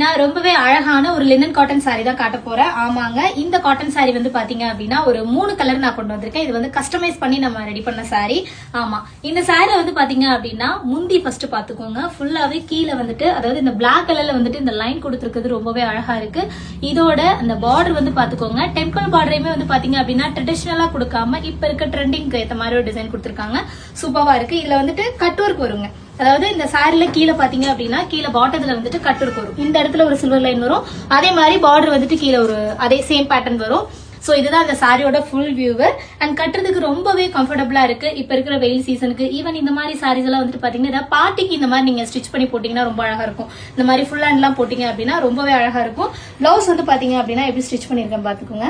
நான் ரொம்பவே அழகான ஒரு லினன் காட்டன் சாரி தான் காட்ட போறேன். ஆமாங்க இந்த காட்டன் சாரி வந்து பாத்தீங்க அப்படின்னா ஒரு மூணு கலர் நான் கொண்டு வந்திருக்கேன். இது வந்து கஸ்டமைஸ் பண்ணி நம்ம ரெடி பண்ண சாரி ஆமா இந்த சாரி வந்து பாத்தீங்க அப்படின்னா முந்தி ஃபர்ஸ்ட் பாத்துக்கோங்க. ஃபுல்லாவே கீழே வந்துட்டு அதாவது இந்த பிளாக் கலர்ல வந்துட்டு இந்த லைன் கொடுத்துருக்கிறது ரொம்பவே அழகா இருக்கு. இதோட அந்த பார்டர் வந்து பாத்துக்கோங்க. டெம்பிள் பார்டரையுமே வந்து பாத்தீங்க அப்படின்னா ட்ரெடிஷ்னலா கொடுக்காம இப்ப இருக்க ட்ரெண்டிங்க்கு ஏத்த மாதிரி ஒரு டிசைன் கொடுத்துருக்காங்க. சூப்பரா இருக்கு. இதுல வந்துட்டு கட் ஒர்க் வருங்க. அதாவது இந்த சாரில கீழே பாத்தீங்க அப்படின்னா கீழே பாட்டத்துல வந்துட்டு கட் வரும் இந்த இடத்துல ஒரு சில்வர் லைன் வரும். அதே மாதிரி பார்டர் வந்துட்டு கீழே ஒரு அதே சேம் பேட்டர்ன் வரும். சோ இதுதான் அந்த சாரியோட ஃபுல் வியூவர் அண்ட் கட்டுறதுக்கு ரொம்பவே கம்ஃபர்டபுளா இருக்கு. இப்ப இருக்கிற வெயில் சீசனுக்கு ஈவன் இந்த மாதிரி சாரீஸ் எல்லாம் வந்துட்டு பாத்தீங்கன்னா ஏதாவது பார்ட்டிக்கு இந்த மாதிரி நீங்க ஸ்டிச் பண்ணி போட்டீங்கன்னா ரொம்ப அழகா இருக்கும். இந்த மாதிரி ஃபுல் ஹேண்ட் எல்லாம் போட்டீங்க அப்படின்னா ரொம்பவே அழகா இருக்கும். பிளவுஸ் வந்து பாத்தீங்க அப்படின்னா எப்படி ஸ்டிச் பண்ணிருக்கேன் பாத்துக்கோங்க.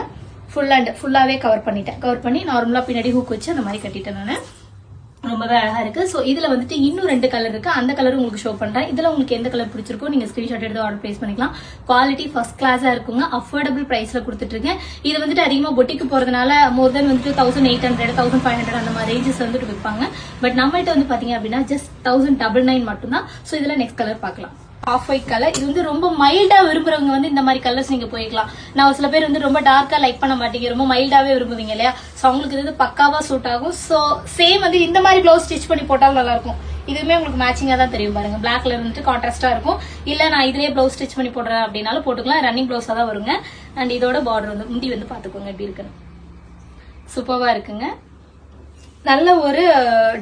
ஃபுல் ஹேண்ட் ஃபுல்லாவே கவர் பண்ணிட்டேன். கவர் பண்ணி நார்மலா பின்னாடி ஹூக் வச்சு அந்த மாதிரி கட்டிட்டேன் நான். ரொம்பவே அழகா இருக்கு. ஸோ இதுல வந்துட்டு இன்னும் ரெண்டு கலர் இருக்கு. அந்த கலர் உங்களுக்கு ஷோ பண்றேன். இதுல உங்களுக்கு எந்த கலர் பிடிச்சிருக்கோ நீங்க ஸ்கிரீன்ஷாட் எடுத்து ஆர்டர் பிளேஸ் பண்ணிக்கலாம். குவாலிட்டி ஃபர்ஸ்ட் கிளாஸா இருக்குங்க. அஃபோர்டபுள் பிரைஸ்ல கொடுத்துட்ருக்கேன் இது வந்துட்டு அதிகமா பொட்டிக்கு போறதுனால மோர் தென் வந்துட்டு thousand eight hundred thousand five hundred அந்த மாதிரி ரேஞ்சஸ் வந்துட்டு விற்பாங்க பட் நம்மள்ட்ட வந்து பாத்தீங்க அப்படின்னா ஜஸ்ட் தௌசண்ட் டபுள் நைன் மட்டும் தான் இதில் இதுல நெக்ஸ்ட் கலர் பார்க்கலாம். ஆஃப் ஒயிட் கலர் இது வந்து ரொம்ப மைல்டா விரும்புறவங்க வந்து இந்த மாதிரி கலர்ஸ் நீங்க போய்க்கலாம். நான் ஒரு சில பேர் வந்து ரொம்ப டார்க்கா லைக் பண்ண மாட்டீங்க. ரொம்ப மைல்டாவே விரும்புவீங்க இல்லையா? சோ அவங்களுக்கு இது வந்து பக்காவா சூட் ஆகும். சோ சேம் வந்து இந்த மாதிரி பிளவுஸ் ஸ்டிச் பண்ணி போட்டாலும் நல்லா இருக்கும் இதுவுமே உங்களுக்கு மேட்சிங்கா தான் தெரியும் பாருங்க. பிளாக்ல இருந்துட்டு கான்ட்ராஸ்டா இருக்கும். இல்ல நான் இதுலயே பிளவுஸ் ஸ்டிச் பண்ணி போடுறேன் அப்படின்னாலும் போட்டுக்கலாம். ரன்னிங் பிளவுஸா தான் வருங்க. அண்ட் இதோட பார்டர் வந்து முந்தி வந்து பாத்துக்கோங்க எப்படி இருக்குன்னு. சூப்பர்வா இருக்குங்க. நல்ல ஒரு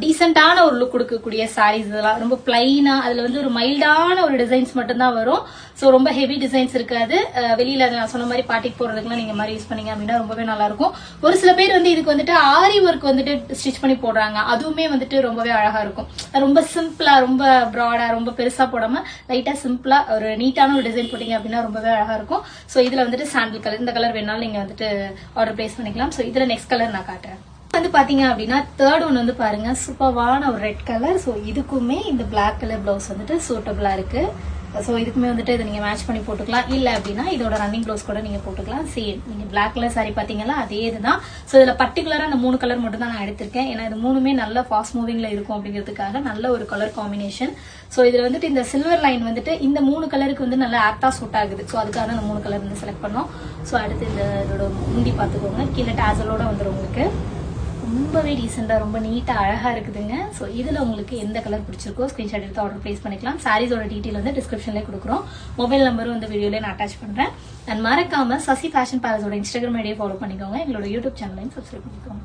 டீசெண்டான ஒரு லுக் கொடுக்கக்கூடிய சாரீஸ் இதெல்லாம். ரொம்ப பிளைனா அதுல வந்து ஒரு மைல்டான ஒரு டிசைன்ஸ் மட்டும்தான் வரும். ஸோ ரொம்ப ஹெவி டிசைன்ஸ் இருக்காது. வெளியில நான் சொன்ன மாதிரி பாட்டிக்கு போடுறதுக்குலாம் நீங்க மாதிரி யூஸ் பண்ணீங்க அப்படின்னா ரொம்பவே நல்லா இருக்கும் ஒரு சில பேர் வந்து இதுக்கு வந்துட்டு ஆரி ஒர்க் வந்துட்டு ஸ்டிச் பண்ணி போடுறாங்க. அதுவுமே வந்துட்டு ரொம்பவே அழகா இருக்கும். ரொம்ப சிம்பிளா ரொம்ப ப்ராடா ரொம்ப பெருசா போடாம லைட்டா சிம்பிளா ஒரு நீட்டான ஒரு டிசைன் போட்டீங்க அப்படின்னா ரொம்பவே அழகா இருக்கும். ஸோ இதுல வந்துட்டு சாண்டில் கலர் இந்த கலர் வேணாலும் நீங்க வந்துட்டு ஆர்டர் பிளேஸ் பண்ணிக்கலாம். ஸோ இதுல நெக்ஸ்ட் கலர் நான் காட்டுறேன். வந்து பாத்தீங்க அப்படின்னா தேர்ட் ஒன் வந்து பாருங்க சூப்பர்வான ஒரு ரெட் கலர் ஸோ இதுக்குமே இந்த பிளாக் கலர் பிளவுஸ் வந்துட்டு சூட்டபிளா இருக்கு. ஸோ இதுக்குமே வந்துட்டு இதை நீங்கள் மேட்ச் பண்ணி போட்டுக்கலாம். இல்லை அப்படின்னா இதோட ரன்னிங் ப்ளவுஸ் கூட நீங்கள் போட்டுக்கலாம். சேம் நீங்கள் பிளாக் கலர் சாரி பார்த்தீங்களா அதே இதுதான். ஸோ இதில் பர்டிகுலராக அந்த மூணு கலர் மட்டும் தான் நான் எடுத்திருக்கேன். ஏன்னா இது மூணுமே நல்ல ஃபாஸ்ட் மூவிங்கில் இருக்கும் அப்படிங்கிறதுக்காக நல்ல ஒரு கலர் காம்பினேஷன் ஸோ இதில் வந்துட்டு இந்த சில்வர் லைன் வந்துட்டு இந்த மூணு கலருக்கு வந்து நல்லா ஆப்டாக சூட் ஆகுது. ஸோ அதுக்காக தான் இந்த மூணு கலர் வந்து செலக்ட் பண்ணோம். ஸோ அடுத்து இந்த இதோட முந்தி பார்த்துக்கோங்க. கீழே டேசலோட வந்துடும் உங்களுக்கு. ரொம்பவே டீசெண்டாக ரொம்ப நீட்டாக அழகாக இருக்குதுங்க. ஸோ இதில் உங்களுக்கு எந்த கலர் பிடிச்சிருக்கோ ஸ்க்ரீன்ஷாட் எடுத்து ஆர்டர் ப்ளேஸ் பண்ணிக்கலாம். சாரீஸோட டீட்டெயில் வந்து டிஸ்கிரிப்ஷன்லேயே கொடுக்குறோம். மொபைல் நம்பரும் வந்து வீடியோலேயே நான் அட்டாச் பண்ணுறேன் அண்ட் மறக்காமல் சசி ஃபேஷன் பேலஸோட இன்ஸ்டாகிராம் ஐடியை ஃபாலோ பண்ணிக்கோங்க. எங்களோட யூடியூப் சேனலையும் சப்ஸ்கிரைப் பண்ணிக்கோங்க.